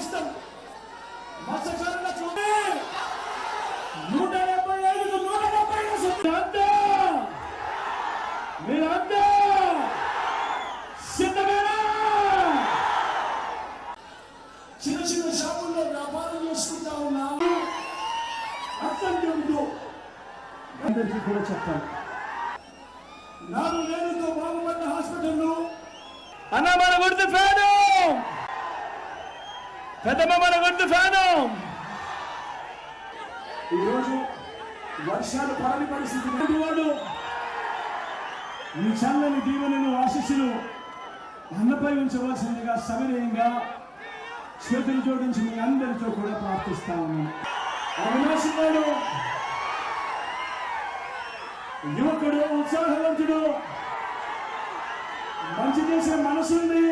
ఇస్తాం మత్స్యకారుల నూట డెబ్బై ఐదు నూట డెబ్బై ఐదు మీరంతా. సిద్ధమేనా? చిన్న చిన్న షాపుల్లో వ్యాపారం చేసుకుంటా ఉన్నాము. అర్థం చెబుతూ అందరికీ కూడా చెప్తాను. నాలుగు వేలతో బాగుపడ్డ హాస్పిటల్లో. అన్న మన గుర్తు పేరు పెద్దమ్మ మన గుర్తు ఫ్యాను ఈరోజు వర్షాలు పడని పరిస్థితి ఉన్నటువంటి వాడు ఈ చల్లని దీవెనను ఆశిస్సులు అన్నపై ఉంచవలసిందిగా సవినయంగా చేతులు జోడించి మీ అందరితో కూడా ప్రార్థిస్తా ఉన్నాను. అవినాశి యువకుడు ఉత్సాహవంతుడు మంచి చేసే మనసుంది